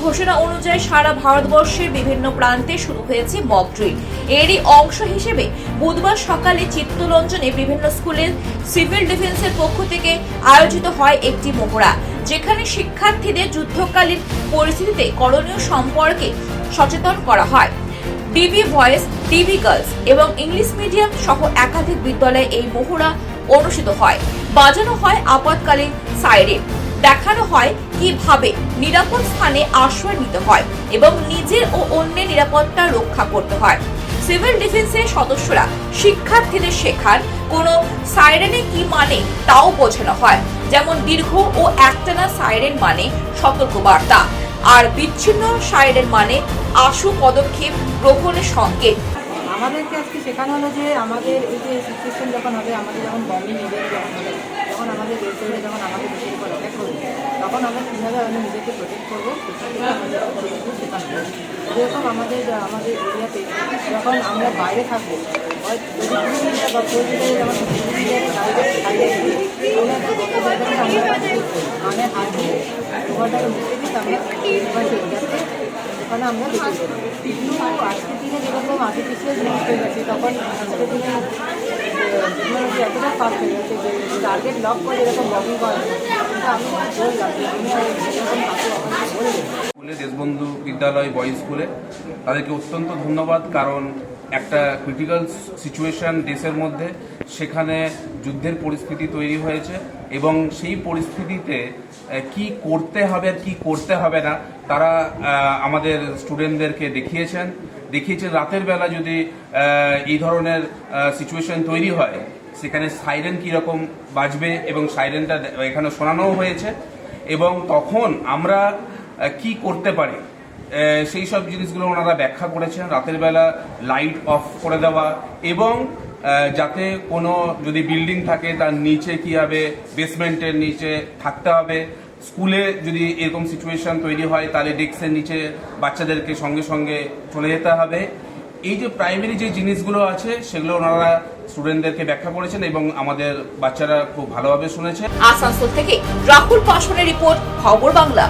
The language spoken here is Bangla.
সূচনা অনুযায়ী সারা ভারতবর্ষের বিভিন্ন প্রান্তে শুরু হয়েছে মক ড্রিল এরই অংশ হিসেবে বুধবার সকালে চিত্তরঞ্জনে বিভিন্ন স্কুলের সিভিল ডিফেন্সের পক্ষ থেকে আয়োজিত হয় একটি মহড়া, যেখানে শিক্ষার্থীদের যুদ্ধকালীন পরিস্থিতিতে করণীয় সম্পর্কে সচেতন করা হয়। ডিবি ভয়েস, ডিবি গার্লস এবং ইংলিশ মিডিয়াম সহ একাধিক বিদ্যালয়ে এই মহড়া অনুষ্ঠিত হয়। বাজানো হয় আপৎকালীন সাইরেন দেখানো হয় কীভাবে নিরাপদ স্থানে আশ্রয় নিতে হয় এবং নিজের ও অন্যের নিরাপত্তা রক্ষা করতে হয়। সিভিল ডিফেন্সের সদস্যরা শিক্ষার্থীদের শেখান কোনো সাইরেনে কি মানে তাও বোঝানো হয়। যেমন দীর্ঘ ও একটানা সাইরেন মানে সতর্কবার্তা। আর বিচ্ছিন্ন সাইরেন মানে আশু পদক্ষেপ গ্রহণের সংকেত আমাদেরকে আজকে শেখানো হলো যে আমাদের এই যে সিচুয়েশন যখন হবে, আমাদের যখন বম্বিং ইভেন্ট যখন হবে যখন আমাদের দেশে যখন আমাদের দেশের উপর অ্যাটাক করবে তখন আমরা কীভাবে আমরা নিজেকে প্রোটেক্ট করব যেরকম আমাদের আমাদের এরিয়াতে যখন আমরা বাইরে থাকব বা মানে হাত দিয়ে ওখানটাকে দিই আমরা ওখানে আমরা দেখে কিন্তু আজকের দিনে যেরকম আর্টিফিশিয়াল জিনিস হয়ে গেছে, তখন আজকের দিনে হয়ে গেছে যে টার্গেট লক করে এরকম কিন্তু আমি বললাম স্কুলে দেশবন্ধু বিদ্যালয় বয়েজ স্কুলে। তাদেরকে অত্যন্ত ধন্যবাদ, কারণ একটা ক্রিটিক্যাল সিচুয়েশন দেশের মধ্যে, সেখানে যুদ্ধের পরিস্থিতি তৈরি হয়েছে এবং সেই পরিস্থিতিতে কি করতে হবে আর কি করতে হবে না, তারা আমাদের স্টুডেন্টদেরকে দেখিয়েছেন। দেখিয়েছেন, রাতের বেলা যদি এই ধরনের সিচুয়েশন তৈরি হয় সেখানে সাইরেন কীরকম বাজবে এবং সাইরেনটা এখানে শোনানোও হয়েছে। এবং তখন আমরা কি করতে পারি? সেই সব জিনিসগুলো ওনারা ব্যাখ্যা করেছেন। রাতের বেলা লাইট অফ করে দেওয়া এবং যাতে কোনো যদি বিল্ডিং থাকে, তার নিচে কি হবে? বেসমেন্টের নিচে থাকতে হবে। স্কুলে যদি এরকম সিচুয়েশন তৈরি হয়, তাহলে ডেস্কের নিচে বাচ্চাদেরকে সঙ্গে সঙ্গে চলে যেতে হবে। এই যে প্রাইমারি যে জিনিসগুলো আছে, সেগুলো ওনারা স্টুডেন্টদেরকে ব্যাখ্যা করেছেন এবং আমাদের বাচ্চারা খুব ভালোভাবে শুনেছে। আসানসোল থেকে রাহুল পাশনের রিপোর্ট, খবর বাংলা।